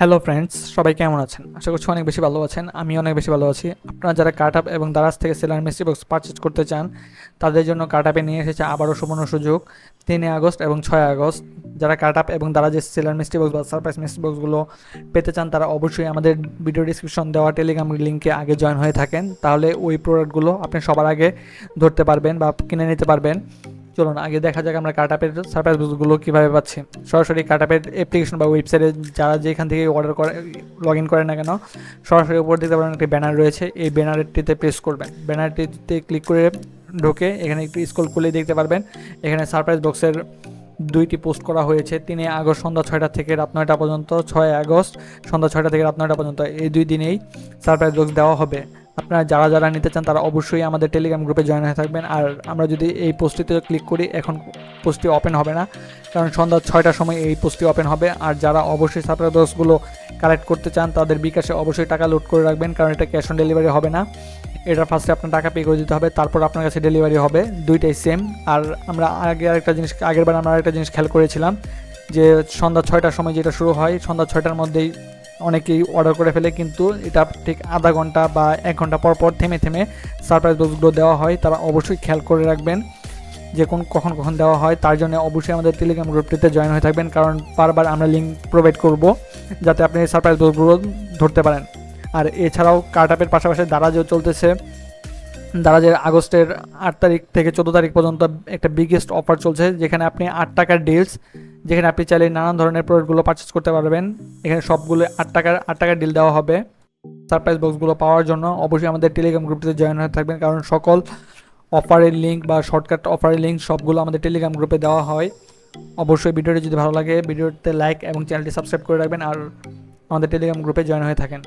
Hello friends সবাই কেমন আছেন? আশা করছি অনেক বেশি ভালো আছেন আমি অনেক বেশি ভালো আছি। আপনারা যারা কার্ট আপ এবং দারাজ থেকে সেলার মিস্ট্রি বক্স পারচেজ করতে চান, তাদের জন্য কার্ট আপে নিয়ে এসেছে আবারও সুবর্ণ সুযোগ, তিনে আগস্ট এবং ছয় আগস্ট। যারা কার্ট আপ এবং দারাজের সেলার মিস্ট্রি বক্স বা সারপ্রাইজ মিস্ট্রি বক্সগুলো পেতে চান, তারা অবশ্যই আমাদের ভিডিও ডিসক্রিপশন দেওয়া টেলিগ্রাম লিঙ্কে আগে জয়েন হয়ে থাকেন। তাহলে ওই প্রোডাক্টগুলো আপনি সবার আগে ধরতে পারবেন বা কিনে নিতে পারবেন। চলুন, আগে দেখা যাক আমরা কাটাপের সারপ্রাইজ বুকগুলো কীভাবে পাচ্ছি। সরাসরি কাটাপের অ্যাপ্লিকেশন বা ওয়েবসাইটে যারা যেখান থেকে অর্ডার করে লগ ইন করে না কেন, সরাসরি উপর দিতে পারেন একটি ব্যানার রয়েছে। এই ব্যানারটিতে প্রেস করবেন। ব্যানারটিতে ক্লিক করে ঢোকে, এখানে একটু স্ক্রল করলেই দেখতে পারবেন। এখানে সারপ্রাইজ বক্সের দুইটি পোস্ট করা হয়েছে। তিনে আগস্ট, সন্ধ্যা ছয়টা থেকে রাত নয়টা পর্যন্ত, ছয় আগস্ট, সন্ধ্যা ছয়টা থেকে রাত নয়টা পর্যন্ত। এই দুই দিনেই সারপ্রাইজ বক্স দেওয়া হবে। আপনারা যারা যারা নিতে চান, তারা অবশ্যই আমাদের টেলিগ্রাম গ্রুপে জয়েন হয়ে থাকবেন। আর আমরা যদি এই পোস্টটিতে ক্লিক করি, এখন পোস্টটি ওপেন হবে না। কারণ সন্ধ্যা ছয়টার সময় এই পোস্টটি ওপেন হবে। আর যারা অবশ্যই বক্সগুলো কালেক্ট করতে চান, তাদের বিকাশে অবশ্যই টাকা লোড করে রাখবেন। কারণ এটা ক্যাশ অন ডেলিভারি হবে না। এটা ফার্স্টে আপনার টাকা পে করে দিতে হবে। তারপর আপনার কাছে ডেলিভারি হবে। দুইটাই সেম আর আমরা আগে আরেকটা জিনিস আগের বার আমরা আরেকটা জিনিস খেয়াল করেছিলাম, যে সন্ধ্যা ছয়টার সময় যেটা শুরু হয়, সন্ধ্যা ছয়টার মধ্যেই অনেকেই অর্ডার করে ফেলে, কিন্তু এটা ঠিক আধা ঘণ্টা বা এক ঘণ্টা পর পর থেমে থেমে সারপ্রাইজ বক্সগুলো দেওয়া হয়। তারা অবশ্যই খেয়াল করে রাখবেন যে কোন কখন কখন দেওয়া হয়। তার জন্য অবশ্যই আমাদের টেলিগ্রাম গ্রুপটিতে জয়েন হয়ে থাকবেন, কারণ বারবার আমরা লিঙ্ক প্রোভাইড করব যাতে আপনি সারপ্রাইজ বক্সগুলো ধরতে পারেন। আর এছাড়াও কার্টআপের পাশাপাশি দারাজও চলতেছে। দারাজের আগস্টের আট তারিখ থেকে চোদ্দ তারিখ পর্যন্ত একটা বিগেস্ট অফার চলছে, যেখানে আপনি আট টাকার ডিলস যেখানে আপনি চাইলে নানান ধরনের প্রোডাক্টগুলো পারচেস করতে পারবেন। এখানে সবগুলো আট টাকার আট টাকার ডিল দেওয়া হবে। সারপ্রাইজ বক্সগুলো পাওয়ার জন্য অবশ্যই আমাদের টেলিগ্রাম গ্রুপটিতে জয়েন হয়ে থাকবেন, কারণ সকল অফারের লিঙ্ক বা শর্টকাট অফারের লিঙ্ক সবগুলো আমাদের টেলিগ্রাম গ্রুপে দেওয়া হয়। অবশ্যই ভিডিওটি যদি ভালো লাগে, ভিডিওতে লাইক এবং চ্যানেলটি সাবস্ক্রাইব করে রাখবেন, আর আমাদের টেলিগ্রাম গ্রুপে জয়েন হয়ে থাকেন।